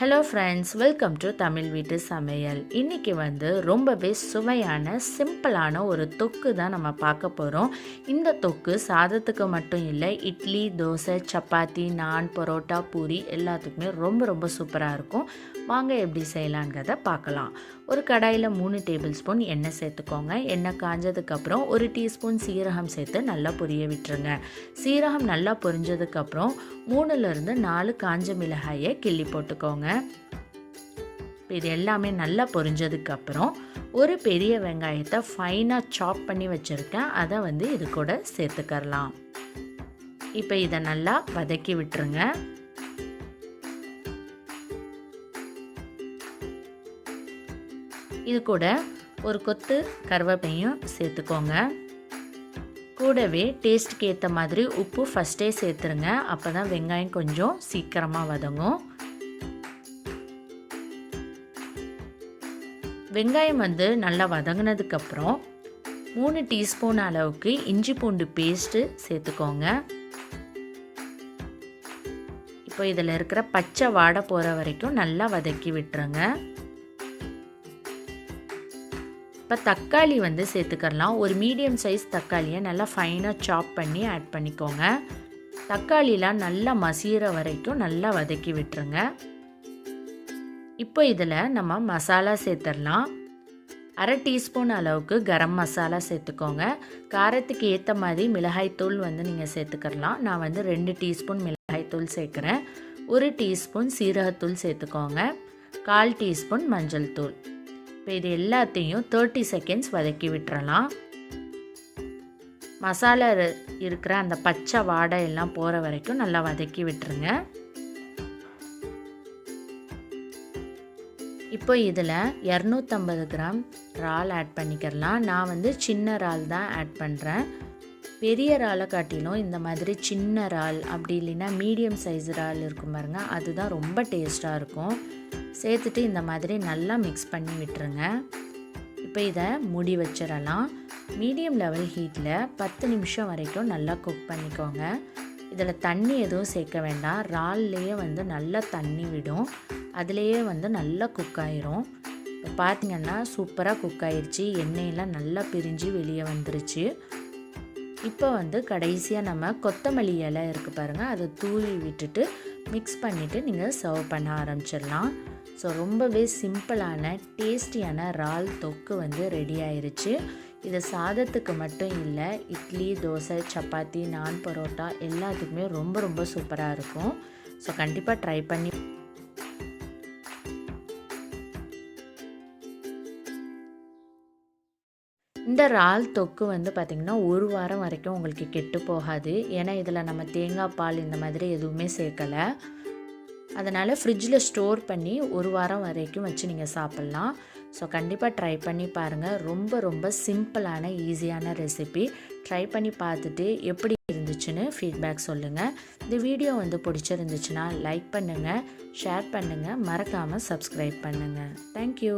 Hello friends welcome to Tamil வீட்டு சமையல் இன்றைக்கி வந்து ரொம்பவே சுவையான சிம்பிளான ஒரு தொக்கு தான் நம்ம பார்க்க போகிறோம் இந்த தொக்கு சாதத்துக்கு மட்டும் இல்லை இட்லி தோசை சப்பாத்தி நான் பரோட்டா பூரி எல்லாத்துக்குமே ரொம்ப ரொம்ப சூப்பராக இருக்கும். வாங்க எப்படி செய்யலாங்கிறத பார்க்கலாம். ஒரு கடாயில் மூணு டேபிள் ஸ்பூன் எண்ணெய் சேர்த்துக்கோங்க. எண்ணெய் காஞ்சதுக்கப்புறம் ஒரு டீஸ்பூன் சீரகம் சேர்த்து நல்லா பொரிய விட்டுருங்க. சீரகம் நல்லா பொரிஞ்சதுக்கப்புறம் மூணுலேருந்து நாலு காஞ்ச மிளகாயை கிள்ளி போட்டுக்கோங்க. இப்போ இது எல்லாமே நல்லா பொரிஞ்சதுக்கப்புறம் ஒரு பெரிய வெங்காயத்தை ஃபைனாக சாப் பண்ணி வச்சுருக்கேன். அதை வந்து இது கூட சேர்த்துக்கரலாம். இப்போ இதை நல்லா வதக்கி விட்டுருங்க. இது கூட ஒரு கொத்து கருவேப்பையும் சேர்த்துக்கோங்க. கூடவே டேஸ்ட்டுக்கு ஏற்ற மாதிரி உப்பு ஃபஸ்ட்டே சேர்த்துருங்க. அப்போ தான் வெங்காயம் கொஞ்சம் சீக்கிரமாக வதங்கும். வெங்காயம் வந்து நல்லா வதங்கினதுக்கப்புறம் மூணு டீஸ்பூன் அளவுக்கு இஞ்சி பூண்டு பேஸ்ட்டு சேர்த்துக்கோங்க. இப்போ இதில் இருக்கிற பச்சை வாடை போகிற வரைக்கும் நல்லா வதக்கி விட்டுருங்க. இப்போ தக்காளி வந்து சேர்த்துக்கலாம் ஒரு மீடியம் சைஸ் தக்காளியை நல்லா ஃபைனாக சாப் பண்ணி ஆட் பண்ணிக்கோங்க. தக்காளிலாம் நல்லா மசிகிற வரைக்கும் நல்லா வதக்கி விட்டுருங்க. இப்போ இதில் நம்ம மசாலா சேர்த்துடலாம் அரை டீஸ்பூன் அளவுக்கு கரம் மசாலா சேர்த்துக்கோங்க. காரத்துக்கு ஏற்ற மாதிரி மிளகாய்த்தூள் வந்து நீங்கள் சேர்த்துக்கலாம் நான் வந்து ரெண்டு டீஸ்பூன் மிளகாய்த்தூள் சேர்க்குறேன். ஒரு டீஸ்பூன் சீரகத்தூள் சேர்த்துக்கோங்க. கால் டீஸ்பூன் மஞ்சள் தூள். இப்போ இது எல்லாத்தையும் தேர்ட்டி செகண்ட்ஸ் வதக்கி விட்டுறலாம். மசாலா இருக்கிற அந்த பச்சை வாடை எல்லாம் போகிற வரைக்கும் நல்லா வதக்கி விட்டுருங்க. இப்போ இதில் இரநூத்தம்பது கிராம் இறால் ஆட் பண்ணிக்கிறலாம். நான் வந்து சின்ன இறால் தான் ஆட் பண்ணுறேன் பெரிய இறாலை காட்டிலும் இந்த மாதிரி சின்ன இறால் அப்படி இல்லைன்னா மீடியம் சைஸ் இறால் இருக்கும் பாருங்கள் அதுதான் ரொம்ப டேஸ்ட்டாக இருக்கும். சேர்த்துட்டு இந்த மாதிரி நல்லா மிக்ஸ் பண்ணி விட்டுருங்க. இப்போ இதை முடி வச்சிடலாம். மீடியம் லெவல் ஹீட்டில் பத்து நிமிஷம் வரைக்கும் நல்லா குக் பண்ணிக்கோங்க. இதில் தண்ணி எதுவும் சேர்க்க வேண்டாம். இறால்லையே வந்து நல்லா தண்ணி விடும். அதுலேயே வந்து நல்லா குக் ஆயிரும். இப்போ பார்த்திங்கன்னா சூப்பராக குக் ஆயிடுச்சு எண்ணெயெல்லாம் நல்லா பிரிஞ்சு வெளியே வந்துருச்சு. இப்போ வந்து கடைசியாக நம்ம கொத்தமல்லி இலை இருக்குது பாருங்கள் அதை தூவி விட்டுட்டு மிக்ஸ் பண்ணிவிட்டு நீங்கள் சர்வ் பண்ண ஆரம்பிச்சிடலாம். ஸோ ரொம்பவே சிம்பிளான டேஸ்டியான இறால் தொக்கு வந்து ரெடி ஆயிடுச்சு இது சாதத்துக்கு மட்டும் இல்லை இட்லி தோசை சப்பாத்தி நான் பரோட்டா எல்லாத்துக்குமே ரொம்ப ரொம்ப சூப்பராக இருக்கும். ஸோ கண்டிப்பாக ட்ரை பண்ணி இந்த இறால் தொக்கு வந்து பார்த்திங்கன்னா ஒரு வாரம் வரைக்கும் உங்களுக்கு கெட்டு போகாது. ஏன்னா இதில் நம்ம தேங்காய் பால் இந்த மாதிரி எதுவுமே சேர்க்கலை. அதனால் ஃப்ரிட்ஜில் ஸ்டோர் பண்ணி ஒரு வாரம் வரைக்கும் வச்சு நீங்கள் சாப்பிட்லாம். ஸோ கண்டிப்பாக ட்ரை பண்ணி பாருங்கள் ரொம்ப ரொம்ப சிம்பிளான ஈஸியான ரெசிபி ட்ரை பண்ணி பார்த்துட்டு எப்படி இருந்துச்சுன்னு ஃபீட்பேக் சொல்லுங்கள் இந்த வீடியோ வந்து பிடிச்சிருந்துச்சுன்னா லைக் பண்ணுங்கள் ஷேர் பண்ணுங்கள் மறக்காமல் சப்ஸ்கிரைப் பண்ணுங்கள் தேங்க்யூ